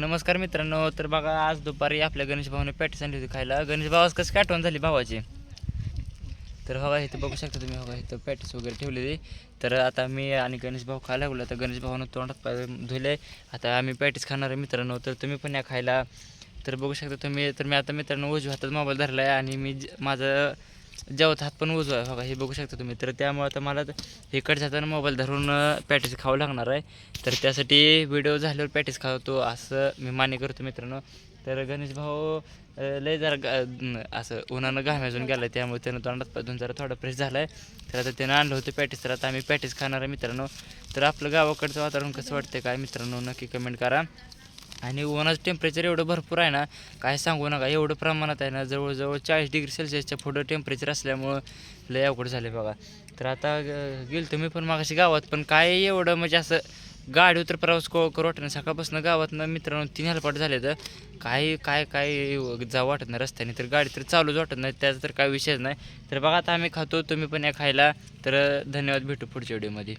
नमस्कार मित्रांनो तर बघा आज दुपारी आपल्या गणेश भावाने पॅटीस आणली होती खायला. गणेश भावास कसं काय आठवण झाली भावाची? तर हवा इथं बघू शकता तुम्ही हवा इथं पॅटीस वगैरे ठेवलेली. तर आता मी आणि गणेश भाऊ खायला लागलो तर गणेश भावानं तोंडात पाय धुले. आता आम्ही पॅटीस खाणार आहे मित्रांनो तर तुम्ही पण या खायला. तर बघू शकता तुम्ही तर मी आता मित्रांनो उजव्या हातात मोबाईल धरला आहे आणि मी माझं जेवत हात पण उजवा बघा हे बघू शकता तुम्ही. तर त्यामुळे आता मला इकडच्या जाताना मोबाईल धरून पॅटीस खावं लागणार आहे. तर त्यासाठी व्हिडिओ झाल्यावर पॅटीस खावतो असं मी मान्य करतो मित्रांनो. तर गणेश भाऊ लय जरा गा- असं उन्हानं घामाजून गेला त्यामुळे त्यानं तोंडात पाजून जरा थोडा फ्रेश झाला आहे तर आता त्यानं आणलं होतं पॅटीस तर आता आम्ही पॅटीस खाणार आहे मित्रांनो. तर आपलं गावाकडचं वातावरण कसं वाटतं काय मित्रांनो नक्की कमेंट करा. आणि उन्हाचं टेम्परेचर एवढं भरपूर आहे ना काय सांगू नका. एवढं प्रमाणात आहे ना जवळजवळ चाळीस डिग्री सेल्सिअसच्या पुढं टेम्परेचर असल्यामुळं लय अवघड झाले बघा. तर आता गेलो तुम्ही पण मागाशी गावात पण काय एवढं म्हणजे असं गाडी तर प्रवास को करू वाटत नाही. सकाळपासून गावातनं मित्रांनो तीन हलपाट झाले तर काय काय काय जाऊ वाटत नाही रस्त्याने तर गाडी तर चालूच वाटत नाही त्याचा तर काय विषयच नाही. तर बघा आता आम्ही खातो तुम्ही पण या खायला. तर धन्यवाद भेटू पुढच्या व्हिडिओमध्ये.